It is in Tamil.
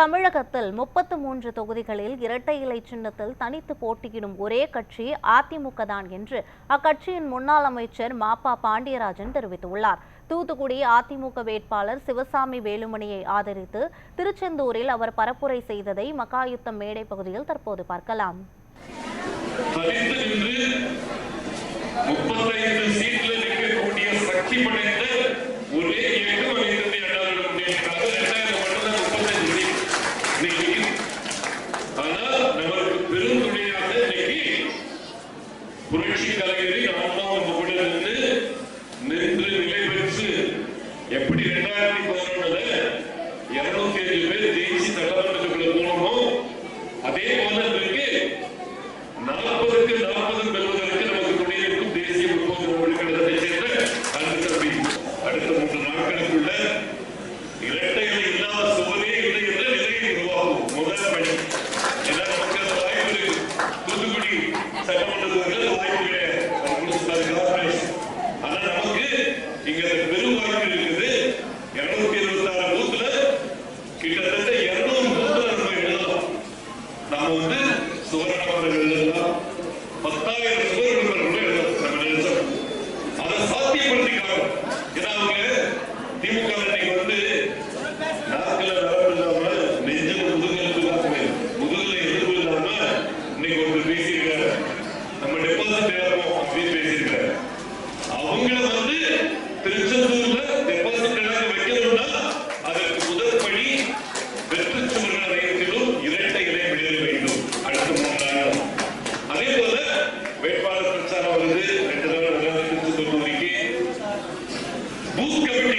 தமிழகத்தில் முப்பத்து மூன்று தொகுதிகளில் இரட்டை இலை சின்னத்தில் தனித்து போட்டியிடும் ஒரே கட்சி அதிமுக தான் என்று அக்கட்சியின் முன்னாள் அமைச்சர் மாப்பா பாண்டியராஜன் தெரிவித்துள்ளார். தூத்துக்குடி அதிமுக வேட்பாளர் சிவசாமி வேலுமணியை ஆதரித்து திருச்செந்தூரில் அவர் பரப்புரை செய்ததை மகாயுத்தம் மேடை பகுதியில் தற்போது பார்க்கலாம். முப்பத்தைந்து சீட்டில் இருக்கக்கூடிய சக்தி படை வந்து சுவர்ணவர்கள் எல்லாம் பத்தாயிரம் சுவர்கள் கூட எழுதப்பட்டாங்க அதை சாத்தியப்படுத்தி காட்டும் திமுக இன்னைக்கு வந்து நாட்கள் நரம்பு இல்லாம நெஞ்சில் முதுகெலும்பு இல்லாம முதுகில் எதிர்ப்பு இல்லாம இன்னைக்கு ஒன்று பேசி Busca